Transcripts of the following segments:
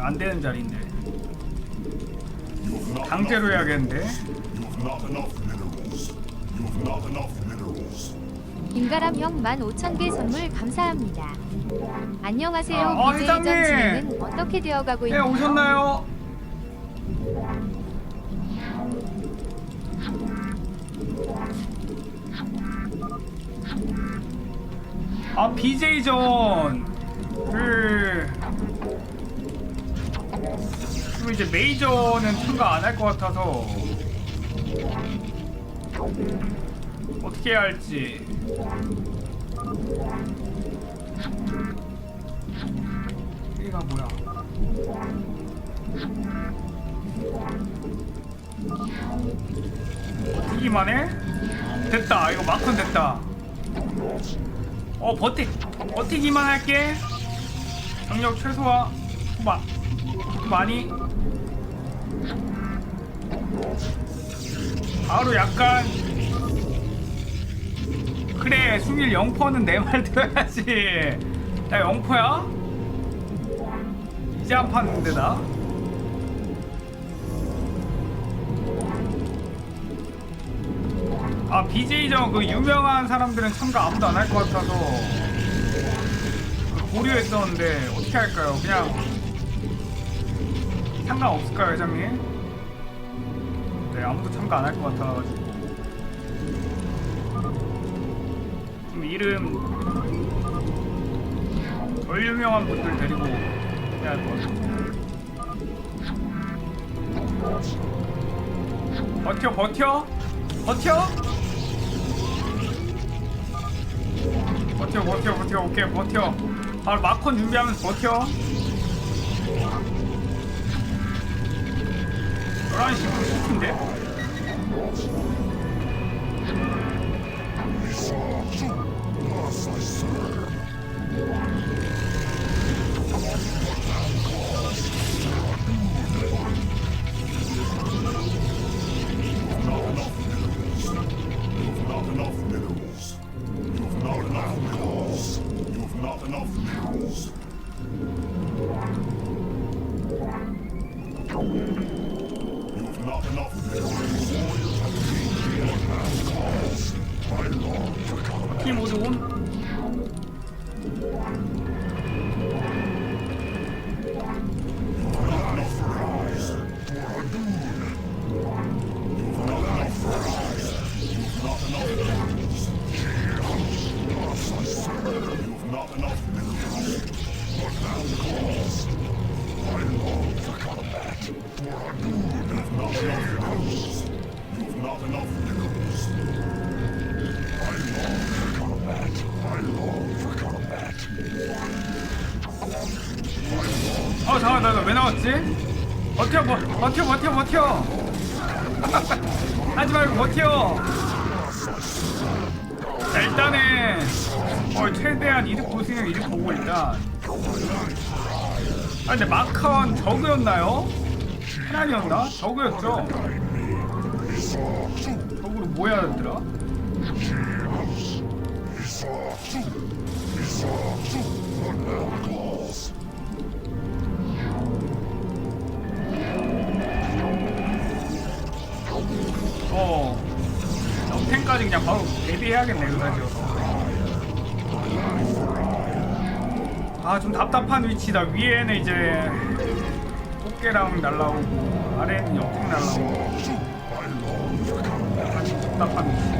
안 되는 자리인데. 강제로 해야겠는데. 김가람 형 15,000개 선물 감사합니다. 안녕하세요. 아, 어, BJ 전 회장님. 진행은 어떻게 되어가고 네, 있나요? 오셨나요? 아, BJ전. 그. 그럼 이제 메이저는 참가 안 할 것 같아서. 어떻게 해야 할지. 여기가 뭐야? 버티기만 해? 됐다 이거 마크는 됐다 어 버티 버티기만 할게 경력 최소화 마, 많이 바로 약간 그래 승률 0%는 내 말 들어야지 야 0%야? 이제 안 파는데 나? 아 BJ전 그 유명한 사람들은 참가 아무도 안 할 것 같아서 그 고려했었는데 어떻게 할까요? 그냥 상관없을까요 회장님? 네 아무도 참가 안 할 것 같아가지고. 좀 이름. 덜 유명한 분들 데리고 해야 할 것 같아요. 버텨 버텨? 버텨? 버텨 버텨 버텨. 오케이 버텨. 바로 마컨 준비하면서 버텨 11시 90분인데? 팀 어 잠깐 나왜 나왔지? 버텨 버, 버텨 버텨 버텨 하지 말고 버텨 자 일단은 어, 최대한 이득 보시면 이득 보고 일단 아 근데 마카원 저그였나요? 하나이었나? 저그였죠? 저그로 뭐 해야 되더라? 어 영텐까지 그냥 바로 데뷔해야겠네 그가지고 아좀 답답한 위치다 위에는 이제 꽃게랑 날라오고 아래는 영텐 날라오고. 아주 위치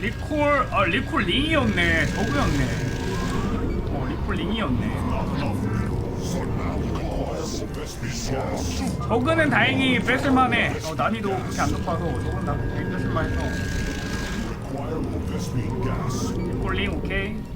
리콜 아 리콜 링이었네 저그였네 어 리콜 링이었네 저그는 다행히 뺏을만해. 어, 난이도 그렇게 안 높아서 저건 나 뺏을만해서. 꼴링 오케이.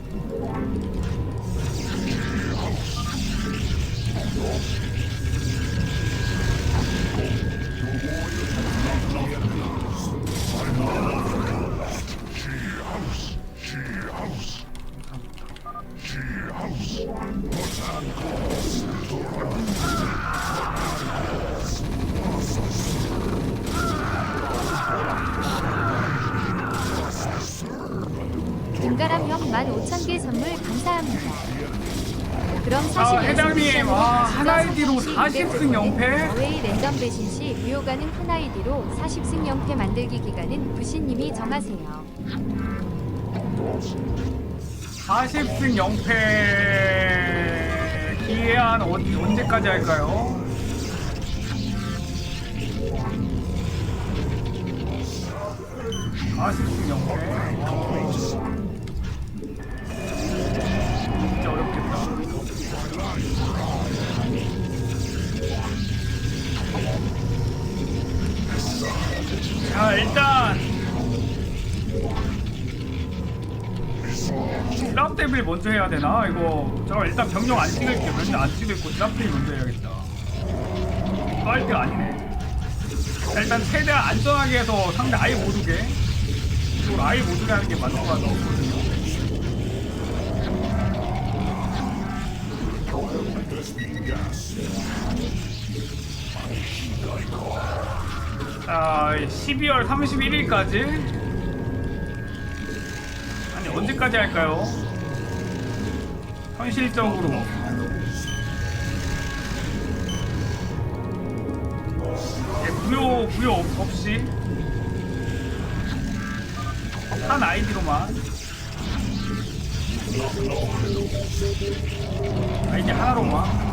김가람 형 15,000개 선물 감사합니다. 그럼 아, 40연승 회장님, 미션으로 와, 가시던 한 아이디로 성공 시 40승 200% 연패? 어웨이 랜덤 배신 시 무효 가능 한 아이디로 40승 연패 만들기 기간은 부신님이 정하세요. 40승 0패 기한 어디 언제까지 할까요? 아 40승 0패 드랍데빌 먼저 해야 되나? 이거 저 일단 병력 안 찍을게 맨날 안 찍을 거 드랍데빌 먼저 해야겠다. 때가 아니네. 자, 일단 최대한 안전하게 해서 상대 아예 못 오게. 이걸 아예 못 오게 하는 게 맞는 것 같거든요 자 12월 31일까지? 아니 언제까지 할까요? 현실적으로. 예, 무료 없- 없이. 한 아이디로만. 아이디 하나로만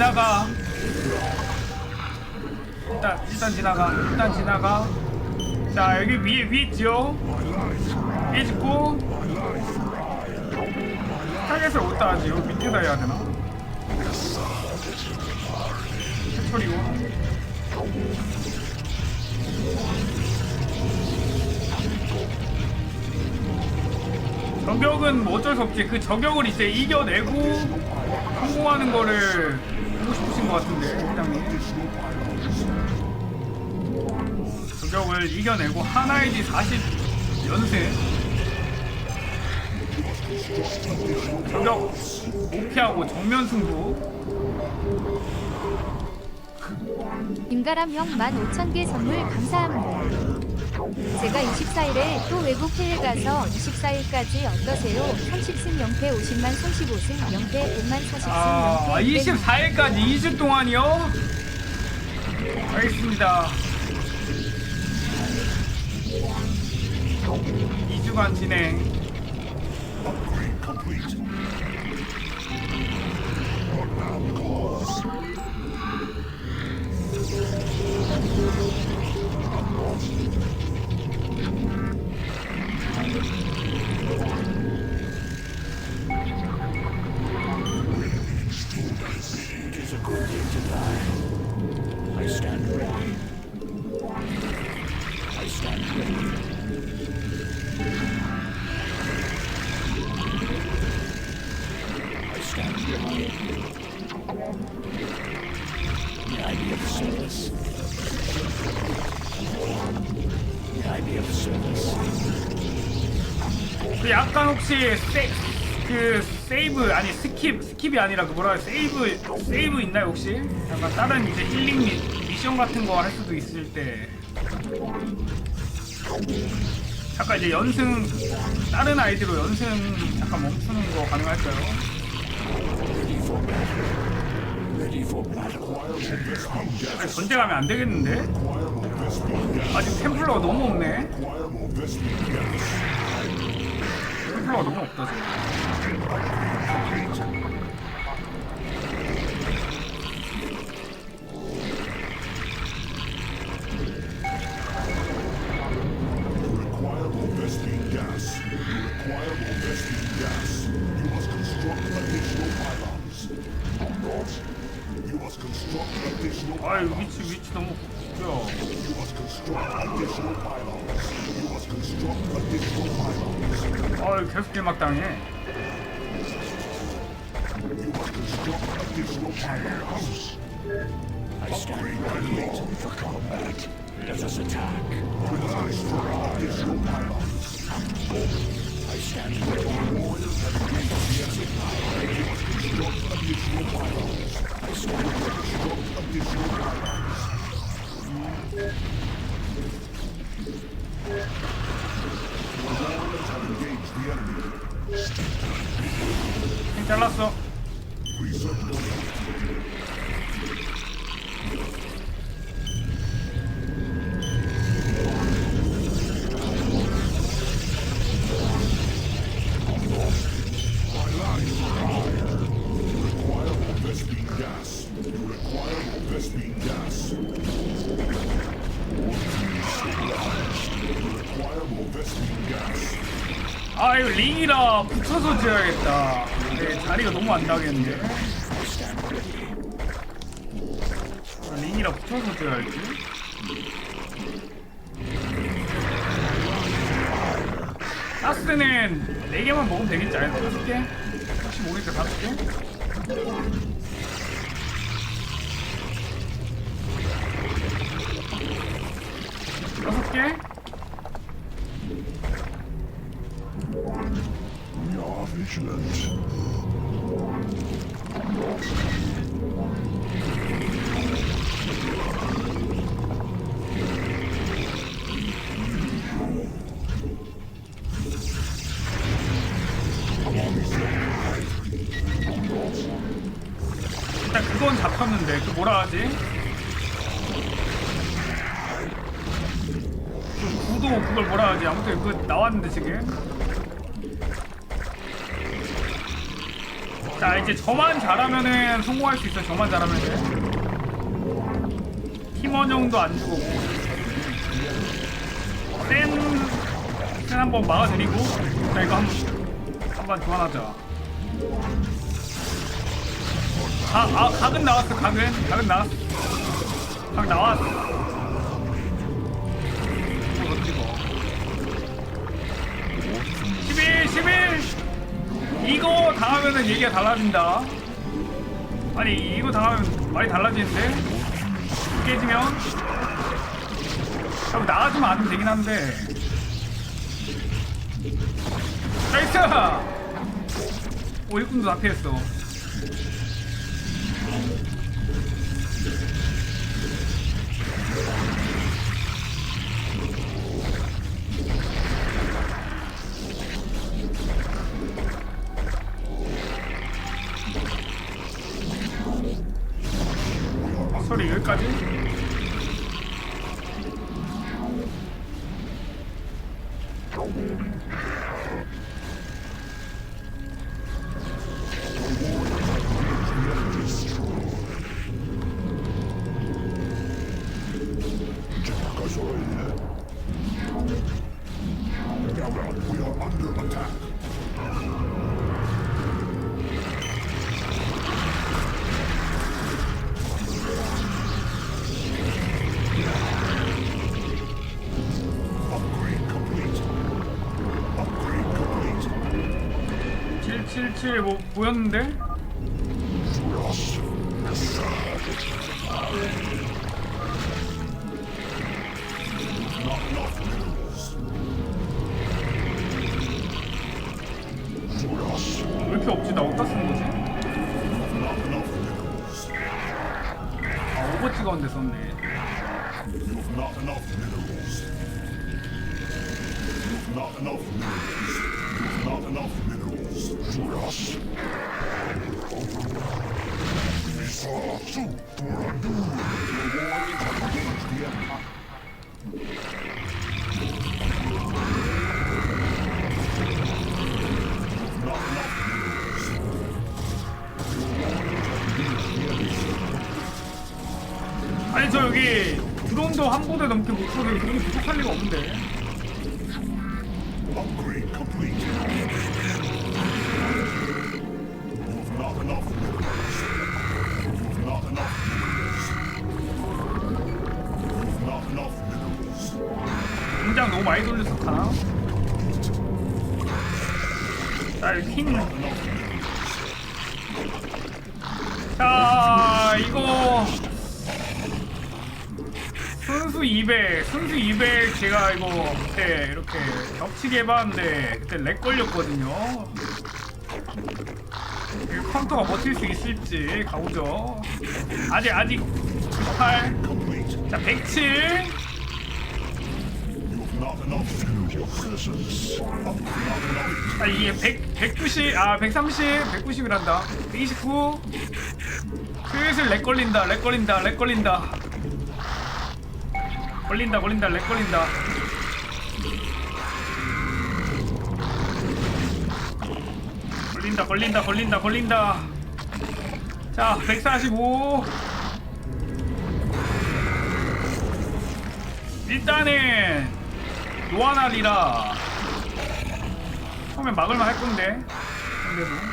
지나가. 일단 일단 지나가. 일단 지나가. 자 여기 위에 위에 있죠? 위에 짓고. 타겟을 어디다 하지? 여기 밑에다 해야 되나? 해처리고 저격은 뭐 어쩔 수 없지. 그 저격을 이제 이겨내고 성공하는 거를 보고 싶으신 것 같은데, 회장님. 저격을 이겨내고 하나이지 40연승. 저격 못 피하고 정면 승부. 김가람 형 15,000개 선물 감사합니다. 제가 24일에 또 외국 해외 가서 24일까지 어떠세요? 30승 0패 50만 35승 0패 100만 40승 아 0패 200만 24일까지 2주 동안이요? 알겠습니다 2주간 진행 It is a good day to die. I stand ready. I stand ready. I stand ready. May I be of service? May I be of service? 그 약간 혹시 세, 그 세이브 아니 스킵 스킵이 아니라 그 뭐라 세이브 세이브 있나요 혹시? 약간 다른 이제 힐링 미, 미션 같은 거 할 수도 있을 때 잠깐 이제 연승 다른 아이디로 연승 잠깐 멈추는 거 가능할까요? 아니, 전제 가면 안 되겠는데? 아직 템플러가 너무 없네. 템플러가 너무 없다 지금. 아유 계속 길막 당해. You must construct additional pylons. I stand ready for combat. Let us attack. You must construct additional pylons. I stand ready. Construct additional pylons. I stand ready. Construct additional pylons. Your warriors have engaged the enemy. 힘 잘랐어. 링이라 붙여서 지어야지. 가스는 4개만 먹으면 되겠지 않아요? 5개? 혹시 모르니까 5개? 다섯 개? 그건 잡혔는데 그 뭐라 하지? 그 구도 그걸 뭐라 하지? 아무튼 그 나왔는데 지금. 자 이제 저만 잘하면은 성공할 수 있어. 저만 잘하면은. 팀원 형도 안 주고. 센, 센 한번 막아드리고. 자 이거 한번 한번 교환하자 아, 아, 각은 나왔어, 각은. 각은 나왔어. 각 나왔어. 이거 봐. 11, 11! 이거 당하면은 얘기가 달라진다. 아니, 이거 당하면 많이 달라지는데? 깨지면? 그럼 나가주면 안 되긴 한데. 나이스! 오, 일꾼도 다 피했어. 777뭐 보였는데 아 오버 찍었는데 썼네 여기 드론도 한 부대 넘게 못 쏘게 드론이 부족할 리가 없는데. 공장 너무 많이 돌려서 가나? enough minerals. 자 이거 순수 200 순수 200 제가 이거 그때 이렇게 겹치게 해봤는데 그때 렉 걸렸거든요 이 컴퓨터가 버틸 수 있을지 가보죠 아직 아직 98 Complete. 자107 You have not enough minerals. Your presence. Up, not enough. 아 이게 100, 190, 아 130, 190이란다 129 슬슬 렉 걸린다 렉 걸린다 렉 걸린다 걸린다 걸린다 렉 걸린다. 걸린다 걸린다 걸린다 걸린다. 자 145 일단은 노아날이라. 처음엔 막을만 할 건데 근데도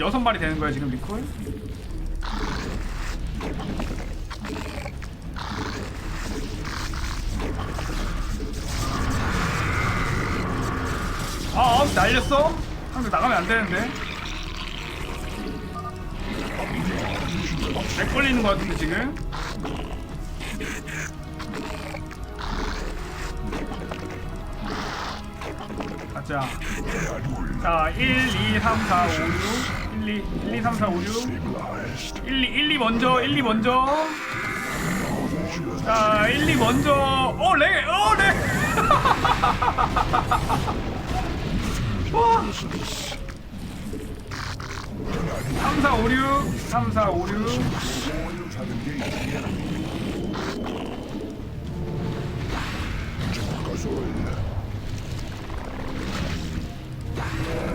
여섯 마리 되는 거야 지금 리콜? 아, 아 날렸어? 상대 나가면 안 되는데. 렉 걸리는 거 같은데 지금 가자 자, 1, 2, 3, 4, 5, 6 1, 2, 1, 2, 3, 4, 5, 6 Stabilized. 1, 2, 1, 2 먼저 1, 2 먼저 자, 1, 2 먼저 어, 렉! 어, 렉! 와! 3, 4, 5, 6 3, 4, 5, 6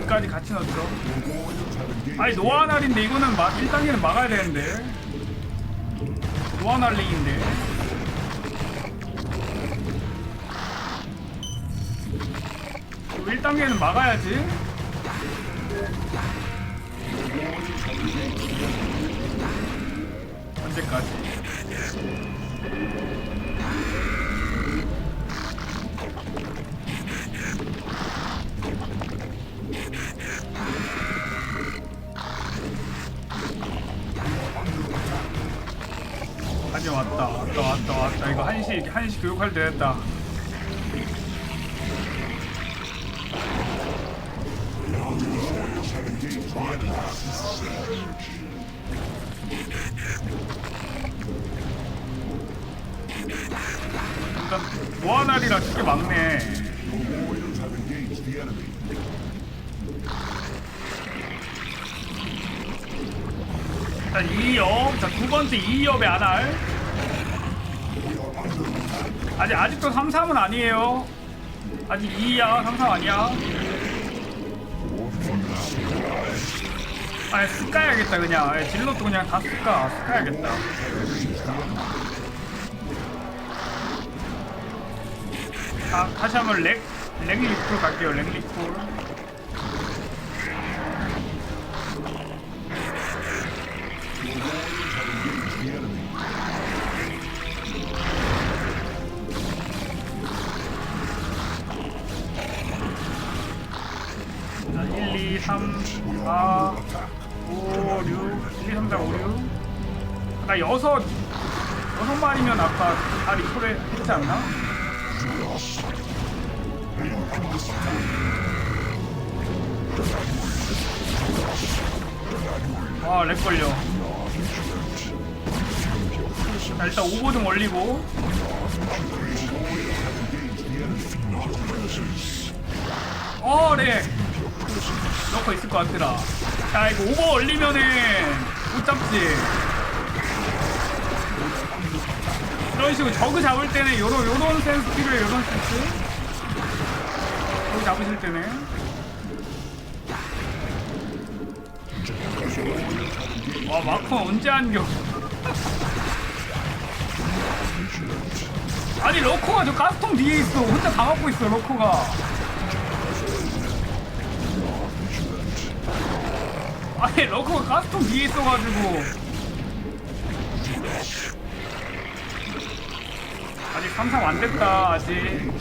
끝까지 같이 넣었죠. 아니 노아날인데 이거는 막 1단계는 막아야 되는데. 노아날링인데. 1단계는 막아야지. 언제까지 왔다 왔다 왔다 왔다 이거 한시 한시 교육할 때 됐다 보아날이라 크게 막네. Your warriors have engaged the enemy. 자 2엽. 자두 번째 2엽의 아날. 아직 아직도 3, 3은 아니에요. 아직 2야 3, 3 아니야. 아니 습가야겠다 그냥. 아니, 질럿도 그냥 다 습가 습가야겠다. 아, 다시 한번 렉, 렉리풀 갈게요, 렉리풀. 2, 3, 4, 5, 6, 1, 2, 3, 4, 5, 6. 아까 여섯, 여섯 마리면 아까 다 리콜에 했지 않나? 와, 렉 걸려. 자, 일단 5보등 올리고. 어, 네. 넣고 있을 것 같더라. 자, 이거 오버 올리면은 못 잡지. 이런 식으로 저그 잡을 때는 요런, 요런 센스 필요해, 요런 센스. 저그 잡으실 때는. 와, 마커 언제 안겨? 아니, 러커가 저 가스통 뒤에 있어. 혼자 다 막고 있어, 러커가. 아니 러커가 가스통 뒤에 있어가지고. 아직 3, 3 안됐다 아직.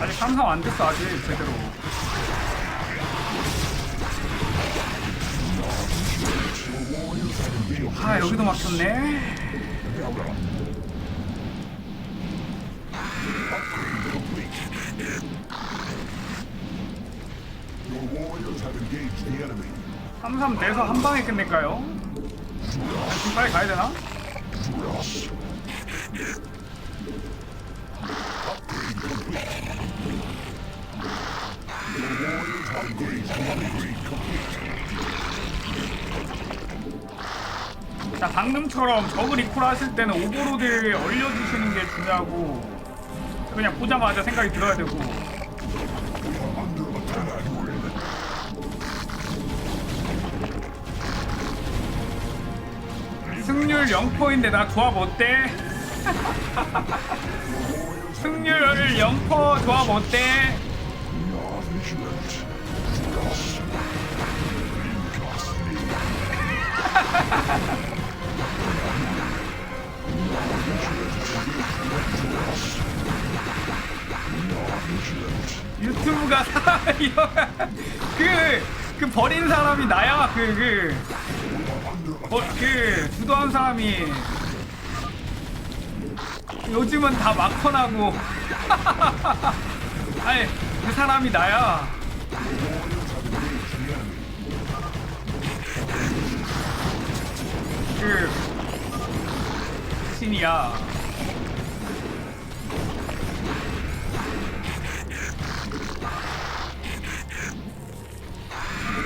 아직 3, 3 안됐어 아직 제대로. 아 여기도 막혔네 Your warriors have engaged the enemy. 3, 3 내서 한 방에 끝낼까요? 지금 빨리 가야 되나? 자 방금처럼 저그 리콜 하실 때는 오버로드에 얼려주시는 게 중요하고 그냥 보자마자 생각이 들어야 되고 승률 0%인데 나 조합 어때? 승률 0% 조합 어때? 유튜브가 사람이 그, 그 버린 사람이 나야 그, 그, 어, 그, 주도한 사람이 요즘은 다 마커나고. 아니, 그 사람이 나야. 그, 신이야.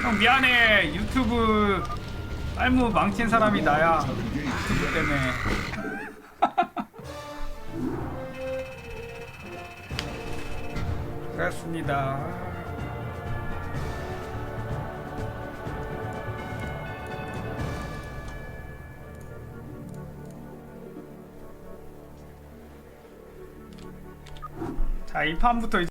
형 미안해. 유튜브 빨무 망친 사람이 나야. 유튜브 때문에. 그렇습니다. 자 이 판부터 이제